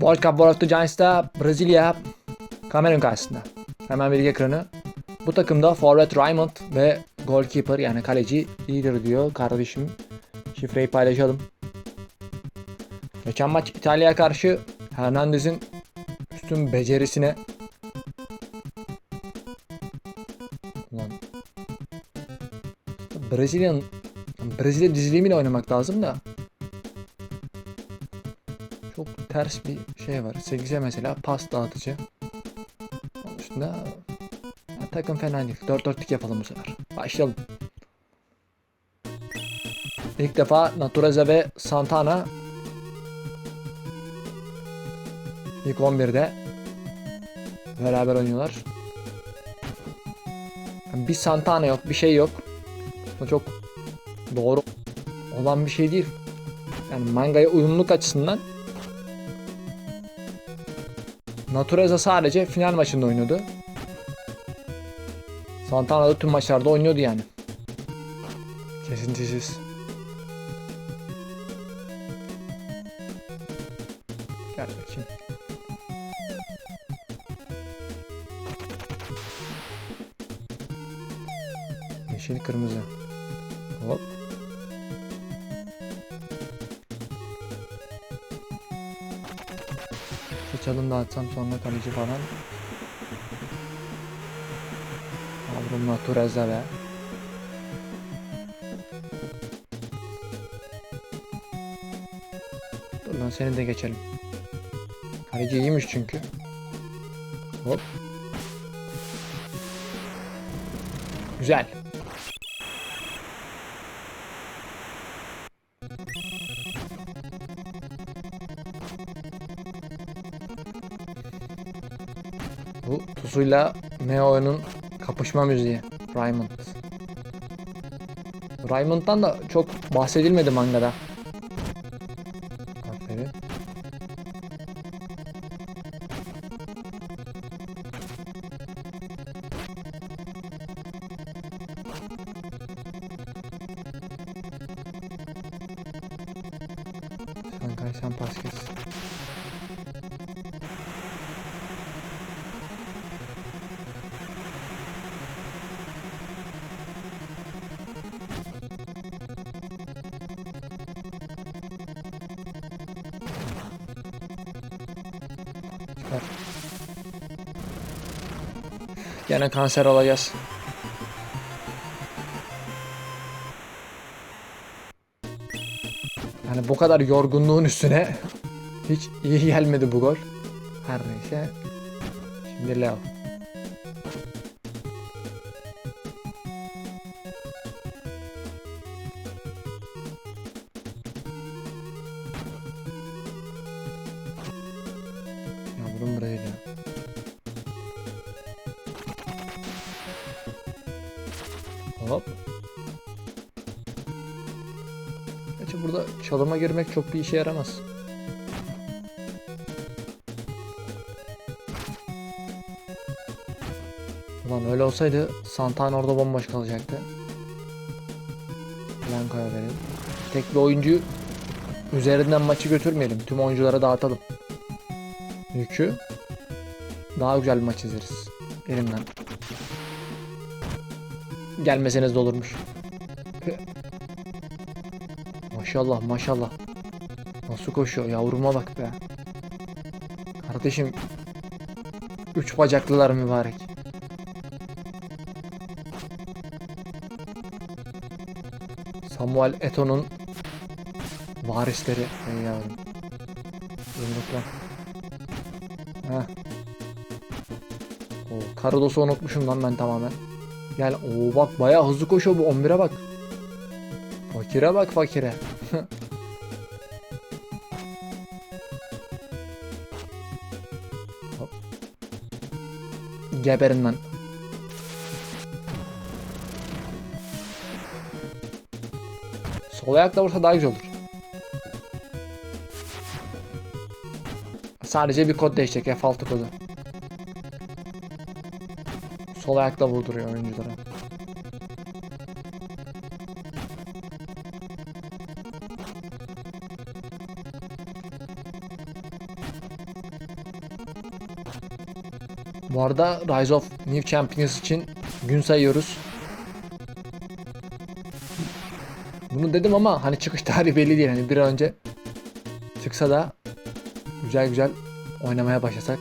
World Cup World of the Giants'ta Brezilya Kamerun karşısında. Hemen bilgi ekranı. Bu takımda forvet Raymond ve goalkeeper yani kaleci iyidir diyor kardeşim. Şifreyi paylaşalım. Geçen maç İtalya'ya karşı Hernandez'in üstün becerisine Ulan Brezilya'nın Brezilya dizilimiyle oynamak lazım da ters bir şey var. 8'e mesela pas dağıtıcı. Onun üstünde ya, takım fena değil. 4-4'lük yapalım bu sefer. Başlayalım. İlk defa Natureza ve Santana ilk 11'de beraber oynuyorlar. Yani bir Santana yok, bir şey yok. Bu çok doğru olan bir şey değil. Yani mangaya uyumluluk açısından Natureza sadece final maçında oynuyordu. Santana da tüm maçlarda oynuyordu yani. Kesintisiz. Atsam sonra kaleci falan. Avrum Natureza be. Dur lan seni de geçelim. Kaleci iyiymiş çünkü. Hop. Güzel. Bu Tusu'yla Meo'nun kapışma müziği. Raymond. Raymond'dan da çok bahsedilmedi mangada. Gene kanser olacağız. Yani bu kadar yorgunluğun üstüne hiç iyi gelmedi bu gol. Her neyse. Şimdi Leo. Çalıma girmek çok bir işe yaramaz. Ulan öyle olsaydı Santana orada bomboş kalacaktı. Blanco'ya verelim. Tek bir oyuncu üzerinden maçı götürmeyelim. Tüm oyunculara dağıtalım. Yükü. Daha güzel bir maç izleriz. Elimden. Gelmeseniz de olurmuş. Maşallah maşallah. Nasıl koşuyor yavruma bak be. Kardeşim. Üç bacaklılar mübarek. Samuel Eto'nun varisleri. Ey yavrum. Yumrukla. Heh. O Karados'u unutmuşum lan ben tamamen. Gel. Oo bak bayağı hızlı koşuyor bu 11'e bak. Fakire bak fakire. Geberin lan. Sol ayakla vursa daha güzel olur. Sadece bir kod değişecek F6 kodu. Sol ayakla vurduruyor oyunculara. Arada Rise of New Champions için gün sayıyoruz. Bunu dedim ama hani çıkış tarihi belli değil. Hani bir an önce çıksa da güzel güzel oynamaya başlasak.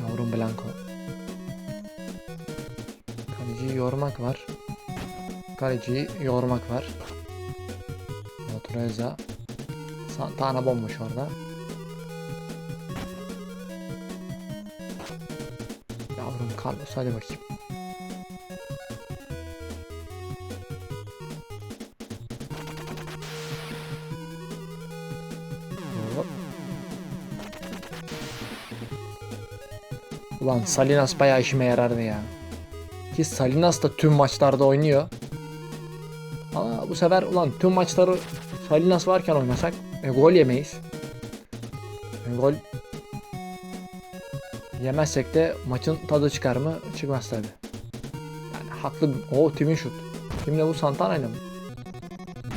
Yavrum Blanco. Yormak var. Kaleciyi yormak var. Natureza. Santana bomboş orada. Yavrum Carlos hadi bakayım. Ulan Salinas bayağı işime yarardı ya. Ki Salinas da tüm maçlarda oynuyor. Ama bu sefer ulan tüm maçları Salinas varken oynasak e, gol yemeyiz. E, gol yemezsek de maçın tadı çıkar mı? Çıkmaz tabi. Yani haklı. O Tim'in şut. Kimle bu Santana'yla mı?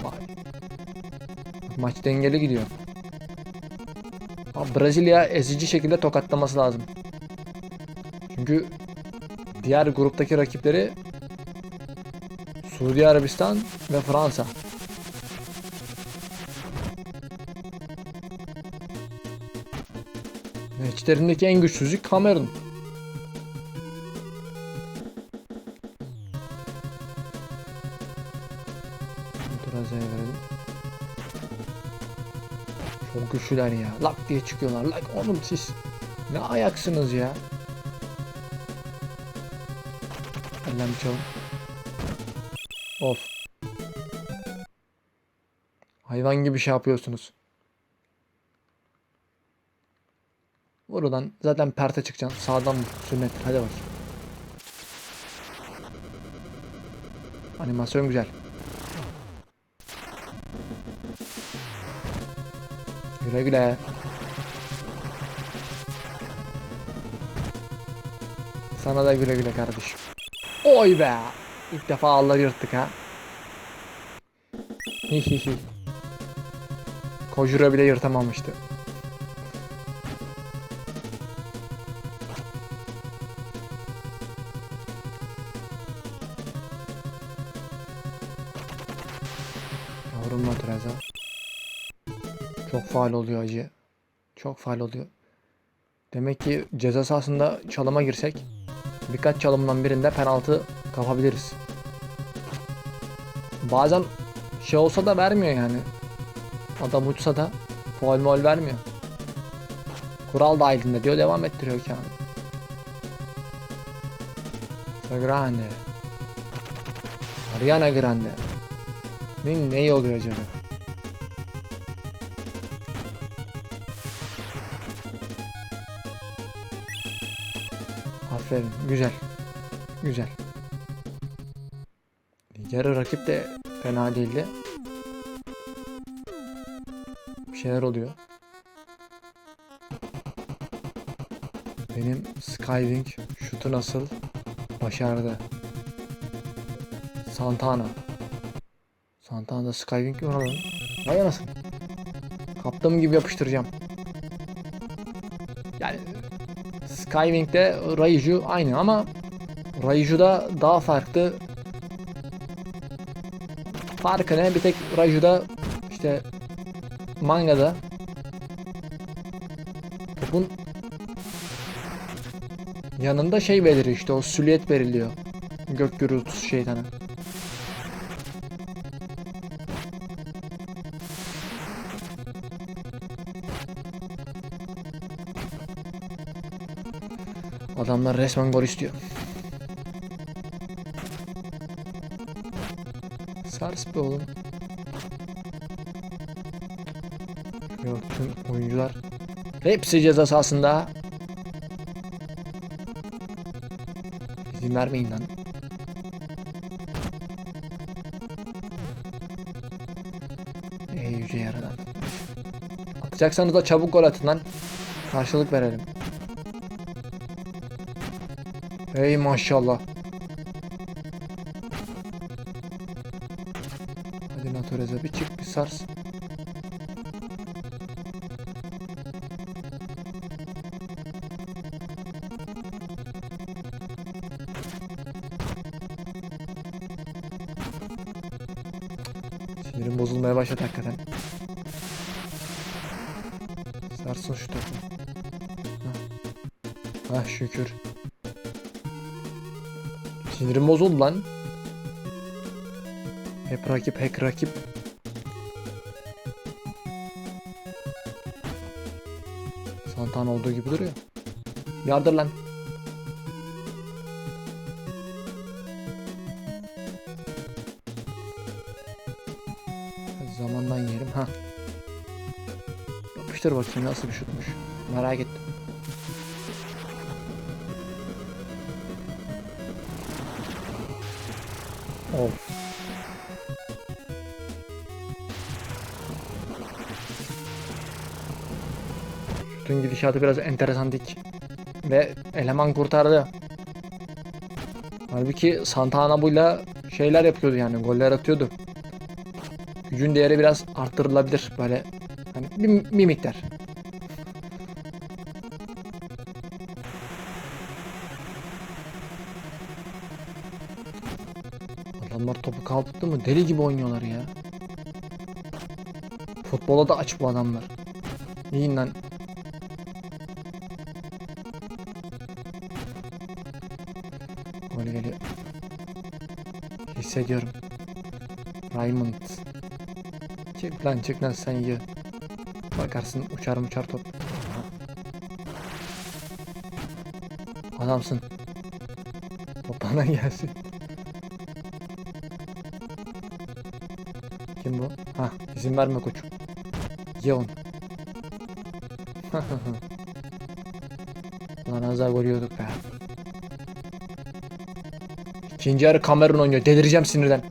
Vay. Maç dengeli gidiyor. Ama Brezilya ezici şekilde tokatlaması lazım. Çünkü diğer gruptaki rakipleri Suudi Arabistan ve Fransa. İçlerindeki en güçsüzü Kamerun. Çok güçlüler ya. Lak diye çıkıyorlar. Lak oğlum siz ne ayaksınız ya. Elden bir çalın. Of. Hayvan gibi şey yapıyorsunuz. Buradan zaten perte çıkacaksın. Sağdan vur. Sünnettir. Hadi bakayım. Animasyon güzel. Güle güle. Sana da güle güle kardeşim. Oy be. İlk defa ağları yırttık ha. Hihihi. Kojura bile yırtamamıştı. Yavrum Matreza. Çok faal oluyor acı. Çok faal oluyor. Demek ki ceza sahasında çalıma girsek birkaç çalımdan birinde penaltı kapabiliriz. Bazen şey olsa da vermiyor yani. Adam uçsa da faul mol vermiyor. Kural dahilinde diyor devam ettiriyor yani. Grande. Ariana Grande. Ne, ne oluyor acaba? Aferin. Güzel. Güzel. Yarı rakip de fena değildi. Bir şeyler oluyor. Benim Skywing şutu nasıl başardı. Santana. Santana'da Skywing mi lan? Vay anasını. Kaptığım gibi yapıştıracağım. Yani Skywing'de Raiju aynı ama Raiju'da daha farklı. Farkı ne? Bir tek Raiju'da işte mangada topun yanında şey beliriyor işte o silüet veriliyor. Gök gürültüsü şeytanı. Adamlar resmen gol istiyor. Sars be oğlum. Yok tüm oyuncular hepsi ceza sahasında. İzin vermeyin lan. Ey yüce yaradan. Atacaksanız da çabuk gol atın lan. Karşılık verelim. Ey maşallah. Hadi Natureza bir çık bir sars. Sinirim bozulmaya başladı hakikaten. Sarsın şu tarafı. Hah şükür. Sinirim bozuldu lan. Hep rakip, hep rakip. Santana olduğu gibi duruyor. Yardır lan. Zamandan yerim. Ha. Yapıştır bakayım nasıl bir şutmuş. Merak ettim. Of. Şutun gidişatı biraz enteresan dik. Ve eleman kurtardı. Halbuki Santana buyla şeyler yapıyordu yani goller atıyordu. Gücün değeri biraz arttırılabilir böyle hani bir, bir miktar. Adamlar topu kaptı mı deli gibi oynuyorlar ya. Futbola da aç bu adamlar. İyi lan. Gol geliyor. Hissediyorum. Raymond. Çık lan çık lan sen ye. Bakarsın uçar uçar top. Adamsın. Top bana gelsin. Kim bu? Ha izin verme koçum. Ye. Lan az daha gol yiyorduk be. İkinci yarı Kamerun oynuyor. Delireceğim sinirden.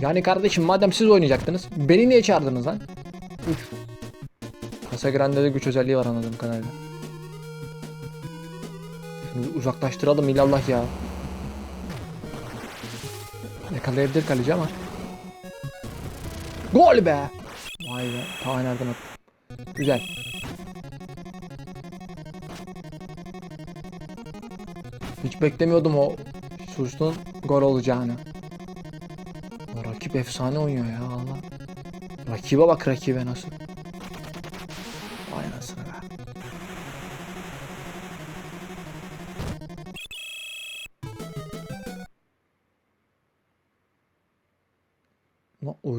Yani kardeşim madem siz oynayacaktınız beni niye çağırdınız lan? Uç. Casa Grande'de güç özelliği var anladığım kadarıyla. Şunu uzaklaştıralım ilallah ya. Yakalayabilir kaleci ama. Gol be! Vay be. Ta nereden attı. Güzel. Hiç beklemiyordum o Sus'un gol olacağını. O rakip efsane oynuyor ya Allah. Rakibe bak rakibe nasıl. Vay anasını be.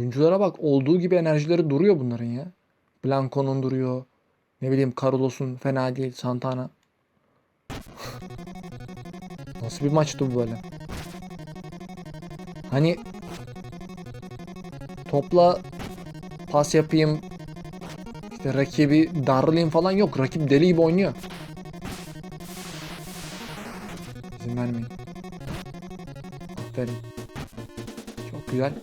Oyunculara bak olduğu gibi enerjileri duruyor bunların ya. Blanco'nun duruyor. Ne bileyim Carlos'un fena değil. Santana. Nasıl bir maçtı bu böyle? Hani topla pas yapayım işte rakibi darlayayım falan yok. Rakip deli gibi oynuyor. İzin vermeyin. Aferin. Çok güzel.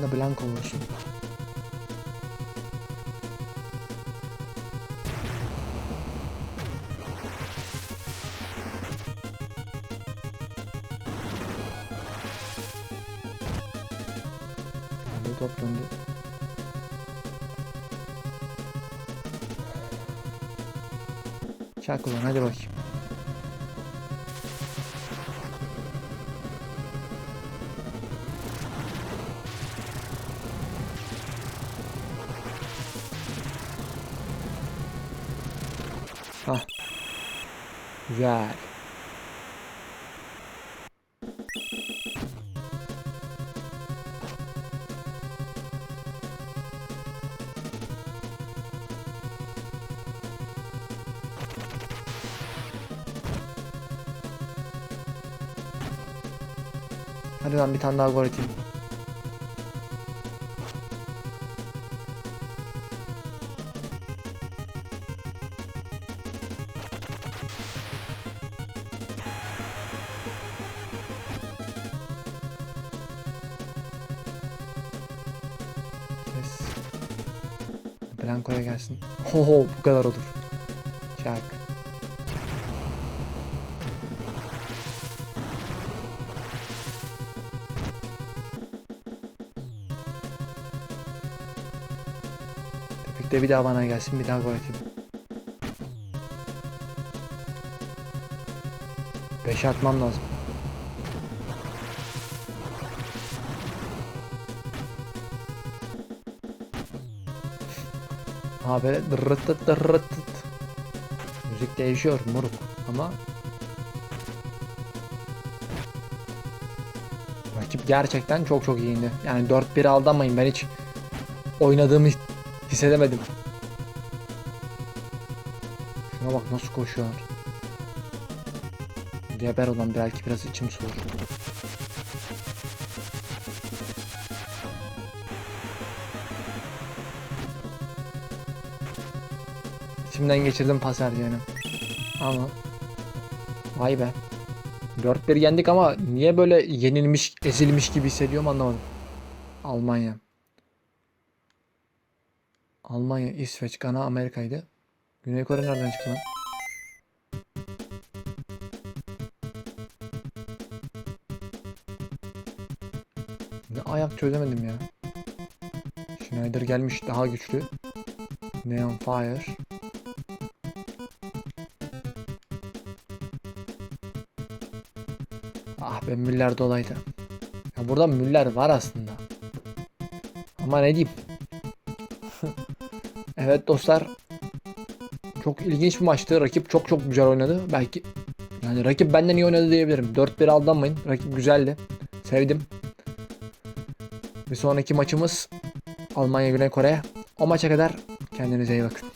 De blanco olsun. Hadi top döndü. Çak ulan hadi bakayım. Güzel. Hadi lan bir tane daha gol atayım. Gelen Kore'ye gelsin. Ho bu kadar olur. Çak. Tepikte bir daha bana gelsin bir daha gol atayım. Beş atmam lazım. Ha böyle dırırtıt dırırtıt. Müzik değişiyor moruk ama Rakip gerçekten çok çok iyiydi. Yani 4-1 aldanmayın ben hiç oynadığımı his- hissedemedim. Şuna bak nasıl koşuyorlar. Geber olan belki biraz içim soğur. İçimden geçirdim pas vereceğini. Ama vay be. 4-1 yendik ama niye böyle yenilmiş, ezilmiş gibi hissediyorum anlamadım. Almanya. Almanya, İsveç, Gana, Amerika'ydı. Güney Kore nereden çıktı lan? Ne ayak çözemedim ya. Schneider gelmiş daha güçlü. Neon Fire. Be Müller dolaydı. Ya burada Müller var aslında. Ama ne diyeyim. evet dostlar. Çok ilginç bir maçtı. Rakip çok çok güzel oynadı. Belki yani rakip benden iyi oynadı diyebilirim. 4-1 aldanmayın. Rakip güzeldi. Sevdim. Bir sonraki maçımız Almanya Güney Kore. O maça kadar kendinize iyi bakın.